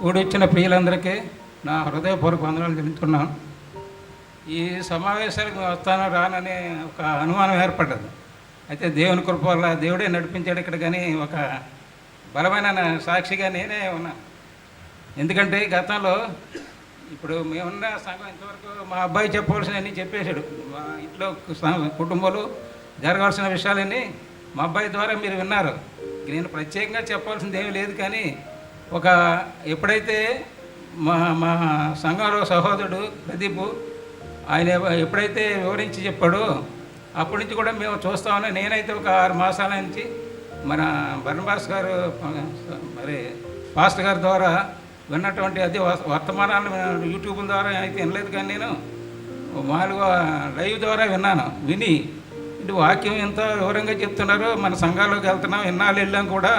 కూడొచ్చిన ప్రియులందరికీ నా హృదయపూర్వక వందనాలు తెలుపుతున్నాను ఈ సమావేశాలకు వస్తాను రానని ఒక అనుమానం ఏర్పడ్డది. అయితే దేవుని కృప వల్ల దేవుడే నడిపించాడు ఇక్కడ కానీ ఒక బలమైన సాక్షిగా నేనే ఉన్నాను ఎందుకంటే గతంలో ఇప్పుడు మేమున్న సంఘం ఇంతవరకు మా అబ్బాయి చెప్పవలసినవన్నీ చెప్పేశాడు. మా ఇంట్లో కుటుంబాలు కుటుంబంలో జరగాల్సిన విషయాలన్నీ మా అబ్బాయి ద్వారా మీరు విన్నారు. నేను ప్రత్యేకంగా చెప్పాల్సింది ఏమీ లేదు కానీ ఒక ఎప్పుడైతే మా మా సంఘంలో సహోదరుడు ప్రదీప్ ఆయన ఎప్పుడైతే వివరించి చెప్పాడో అప్పటి నుంచి కూడా మేము చూస్తామని నేనైతే ఒక ఆరు మాసాల నుంచి మన బర్ణబాస్ గారు మరి పాస్టర్ గారి ద్వారా విన్నటువంటి అది వ- వర్తమానాలు యూట్యూబ్ ద్వారా అయితే వినలేదు కానీ నేను మామూలుగా లైవ్ ద్వారా విన్నాను. విని ఇటు వాక్యం ఎంత వివరంగా చెప్తున్నారో మన సంఘాల్లోకి వెళ్తున్నాం. ఎన్నాళ్ళు వెళ్ళాం కూడా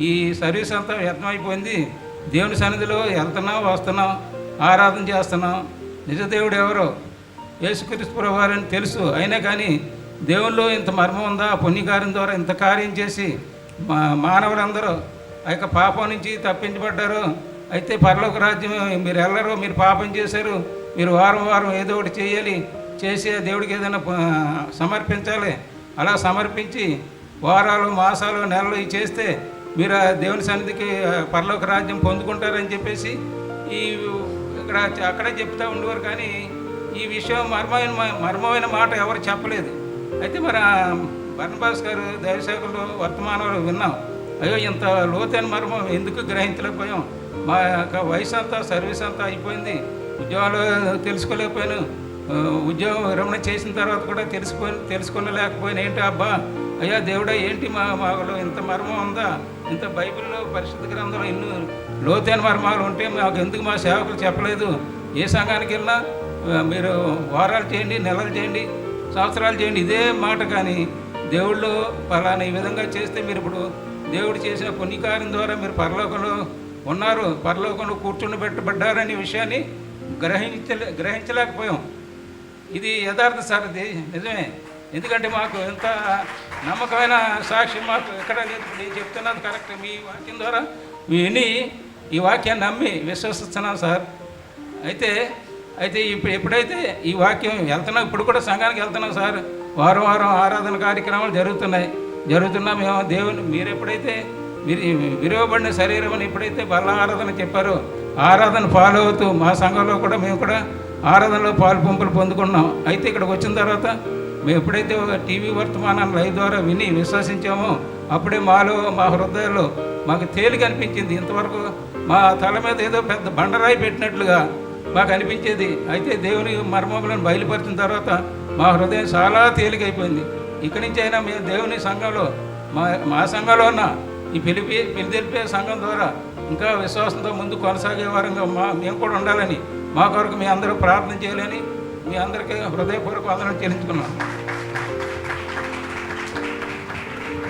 ఈ సర్వీస్ అంతా వ్యర్థమైపోయింది. దేవుని సన్నిధిలో వెళ్తున్నాం వస్తున్నాం ఆరాధన చేస్తున్నాం. నిజ దేవుడు ఎవరో? యేసుక్రీస్తు ప్రభువారని తెలుసు. అయినా కానీ దేవుల్లో ఇంత మర్మం ఉందా? పుణ్యకార్యం ద్వారా ఇంత కార్యం చేసి మా మానవులందరూ ఆ యొక్క పాపం నుంచి తప్పించబడ్డారు. అయితే పరలోక రాజ్యం మీరు వెళ్ళరు మీరు పాపం చేశారు. మీరు వారం వారం ఏదో ఒకటి చేయాలి చేసి దేవుడికి ఏదైనా సమర్పించాలి. అలా సమర్పించి వారాలు మాసాలు నెలలు ఇవి చేస్తే మీరు దేవుని సన్నిధికి పరలోక రాజ్యం పొందుకుంటారని చెప్పేసి ఈ ఇక్కడ అక్కడే చెప్తూ ఉండేవారు కానీ ఈ విషయం మర్మమైన మర్మమైన మాట ఎవరు చెప్పలేదు. అయితే మరి ఆ బర్ణబాస్ గారు దైవసేవకులు వర్తమానంలో విన్నాం. అయ్యో ఇంత లోతైన మర్మం ఎందుకు గ్రహించలేకపోయాం? మా యొక్క వయసు అంతా సర్వీస్ అంతా అయిపోయింది. ఉద్యోగాలు తెలుసుకోలేకపోయాను. ఉద్యోగం విరమణ చేసిన తర్వాత కూడా తెలుసుకొని తెలుసుకొనలేకపోయినా. ఏంటి అబ్బా? అయ్యా దేవుడా ఏంటి మా మాలో ఇంత మర్మం ఉందా? ఇంత బైబిల్లో పరిశుద్ధ గ్రంథంలో ఎన్నో లోతైన మర్మాలు ఉంటే మాకు ఎందుకు మా సేవకులు చెప్పలేదు? ఏ సంఘానికి వెళ్ళినా మీరు వారాలు చేయండి నెలలు చేయండి సంవత్సరాలు చేయండి ఇదే మాట కానీ దేవుళ్ళు పలానా ఈ విధంగా చేస్తే మీరు ఇప్పుడు దేవుడు చేసిన పుణ్యకార్యం ద్వారా మీరు పరలోకంలో ఉన్నారు పరలోకంలో కూర్చుని పెట్టబడ్డారనే విషయాన్ని గ్రహించలే గ్రహించలేకపోయాం. ఇది యథార్థ సార్ ఇది నిజమే. ఎందుకంటే మాకు ఎంత నమ్మకమైన సాక్షి మాకు ఎక్కడ లేదు. నేను చెప్తున్నాను కరెక్ట్ మీ వాక్యం ద్వారా. విని ఈ వాక్యాన్ని నమ్మి విశ్వసిస్తున్నాను సార్. అయితే అయితే ఇప్పుడు ఎప్పుడైతే ఈ వాక్యం వెళ్తున్నాం ఇప్పుడు కూడా సంఘానికి వెళ్తున్నాం సార్. వారం వారం ఆరాధన కార్యక్రమాలు జరుగుతున్నాయి. జరుగుతున్నా మేము దేవుని మీరు ఎప్పుడైతే విరవబడిన శరీరం అని ఎప్పుడైతే బల ఆరాధన చెప్పారో ఆరాధన ఫాలో అవుతూ మా సంఘంలో కూడా మేము కూడా ఆరాధనలో పాలు పంపులు పొందుకున్నాం. అయితే ఇక్కడికి వచ్చిన తర్వాత మేము ఎప్పుడైతే ఒక టీవీ వర్తమానం లైవ్ ద్వారా విని విశ్వసించామో అప్పుడే మాలో మా హృదయాల్లో మాకు తేలిక అనిపించింది. ఇంతవరకు మా తల మీద ఏదో పెద్ద బండరాయి పెట్టినట్లుగా మాకు అనిపించేది. అయితే దేవుని మర్మములను బయలుపరిచిన తర్వాత మా హృదయం చాలా తేలికైపోయింది. ఇక్కడి నుంచి అయినా మేము దేవుని సంఘంలో మా మా సంఘంలో ఉన్న ఈ పిలిపి పిలిదెలిపే సంఘం ద్వారా ఇంకా విశ్వాసంతో ముందు కొనసాగే వారంగా మా మేము కూడా ఉండాలని మా కొరకు మీ అందరూ ప్రార్థన చేయాలని మీ అందరికీ హృదయపూర్వక వందనం చెల్లించుకున్నాను.